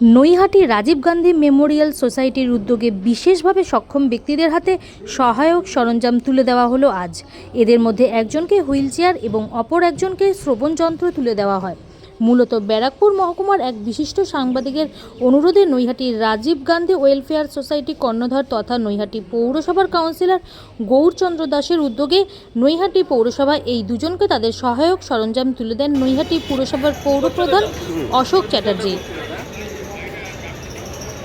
Naihati Rajiv Gandhi Memorial সোসাইটির উদ্যোগে বিশেষভাবে সক্ষম ব্যক্তিদের হাতে সহায়ক সরঞ্জাম তুলে দেওয়া হলো আজ। এদের মধ্যে একজনকে হুইল চেয়ার এবং অপর একজনকে শ্রবণ যন্ত্র তুলে দেওয়া হয়। মূলত ব্যারাকপুর মহকুমার এক বিশিষ্ট সাংবাদিকের অনুরোধে নৈহাটি রাজীব গান্ধী ওয়েলফেয়ার সোসাইটি কর্ণধার তথা নৈহাটি পৌরসভার কাউন্সিলর গৌরচন্দ্র দাসের উদ্যোগে নৈহাটি পৌরসভা এই দুজনকে তাদের সহায়ক সরঞ্জাম তুলে দেন নৈহাটি পুরসভার পৌরপ্রধান অশোক চ্যাটার্জি।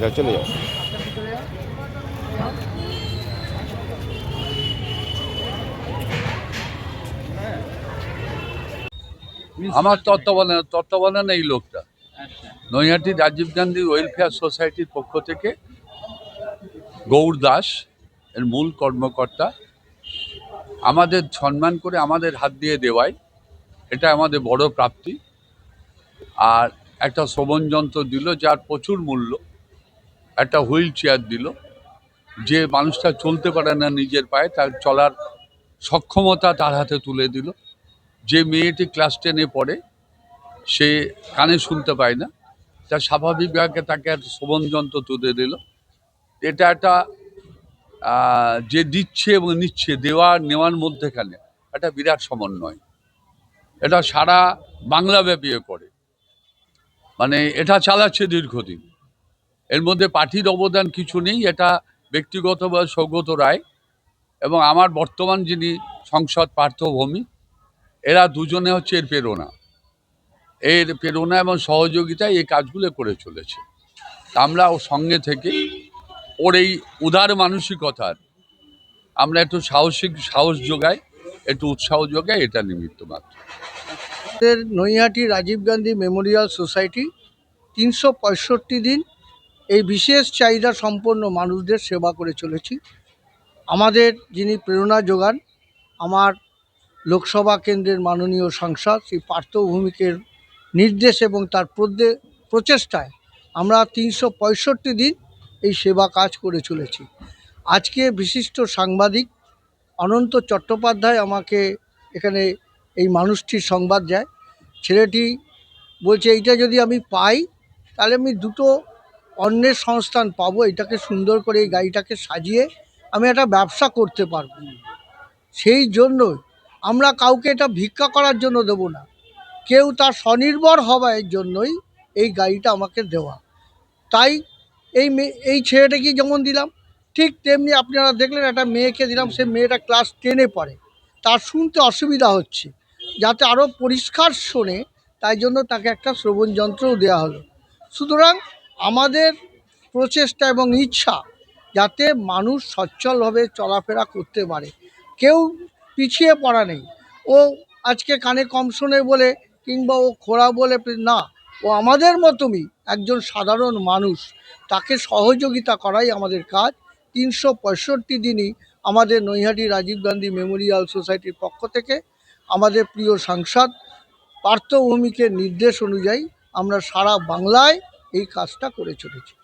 যাও, চলে যাও। আমার তত্ত্বাবধান তত্ত্বাবধানে এই লোকটা। নৈহাটি রাজীব গান্ধী ওয়েলফেয়ার সোসাইটির পক্ষ থেকে গৌর দাস এর মূল কর্মকর্তা। আমাদের সম্মান করে আমাদের হাত দিয়ে দেওয়াই। এটা আমাদের বড় প্রাপ্তি। আর একটা শ্রবণ যন্ত্র দিল, যার প্রচুর মূল্য। একটা হুইল চেয়ার দিল। যে মানুষটা চলতে পারে না নিজের পায়ে, তার চলার সক্ষমতা তার হাতে তুলে দিল। যে মেয়েটি ক্লাস টেনে পড়ে, সে কানে শুনতে পায় না। তা স্বাভাবিকভাবে তাকে একটা শ্রবণ যন্ত্র তুলে দিল। এটা একটা যে দিচ্ছে এবং নিচ্ছে, দেওয়া নেওয়ার মধ্যেখানে একটা বিরাট সমন্বয়। এটা সারা বাংলা ব্যাপী এ করে। মানে এটা চালাচ্ছে দীর্ঘদিন। এর মধ্যে পার্টির অবদান কিছু নেই, এটা ব্যক্তিগত বা সৌগত রায়। এবং আমার বর্তমান যিনি সংসদ পার্থভূমি, এরা দুজনে হচ্ছে এর প্রেরণা। এর প্রেরণা এবং সহযোগিতায় এই কাজগুলো করে চলেছে। আমরা ও সঙ্গে থেকে, ওর এই উদার মানসিকতার, আমরা একটু সাহসিক, সাহস যোগাই, একটু উৎসাহ যোগাই, এটা নিমিত্ত মাত্র। নৈহাটি রাজীব গান্ধী মেমোরিয়াল সোসাইটি তিনশো পঁয়ষট্টি দিন এই বিশেষ চাহিদা সম্পন্ন মানুষদের সেবা করে চলেছি। আমাদের যিনি প্রেরণা যোগান, আমার লোকসভা কেন্দ্রের মাননীয় সাংসদ শ্রী পার্থ ভৌমিকের নির্দেশ এবং তার প্রচেষ্টায় আমরা তিনশো পঁয়ষট্টি দিন এই সেবা কাজ করে চলেছি। আজকে বিশিষ্ট সাংবাদিক অনন্ত চট্টোপাধ্যায় আমাকে এখানে এই মানুষটির সংবাদ যায় ছেলেটি বলছে, এইটা যদি আমি পাই, তাহলে আমি দুটো অন্যের সংস্থান পাবো, এটাকে সুন্দর করে এই গাড়িটাকে সাজিয়ে আমি একটা ব্যবসা করতে পারব। সেই জন্যই আমরা কাউকে এটা ভিক্ষা করার জন্য দেবো না। কেউ তার স্বনির্ভর হওয়ার জন্যই এই গাড়িটা আমাকে দেওয়া। তাই এই মেয়ে এই ছেলেটাকে যেমন দিলাম, ঠিক তেমনি আপনারা দেখলেন একটা মেয়েকে দিলাম, সে মেয়েটা ক্লাস টেনে পড়ে। তার শুনতে অসুবিধা হচ্ছে, যাতে আরও পরিষ্কার শোনে, তাই জন্য তাকে একটা শ্রবণ যন্ত্রও দেওয়া হলো। সুতরাং আমাদের প্রচেষ্টা এবং ইচ্ছা যাতে মানুষ সচ্ছলভাবে চলাফেরা করতে পারে। কেউ পিছিয়ে পড়া নেই। ও আজকে কানে কম শোনে বলে কিংবা ও খোড়া বলে না, ও আমাদের মতনই একজন সাধারণ মানুষ। তাকে সহযোগিতা করাই আমাদের কাজ। তিনশো পঁয়ষট্টি দিনই আমাদের নৈহাটি রাজীব গান্ধী মেমোরিয়াল সোসাইটির পক্ষ থেকে আমাদের প্রিয় সাংসদ পার্থ ভৌমিকের নির্দেশ অনুযায়ী আমরা সারা বাংলায় এই কাজটা করে চলেছি।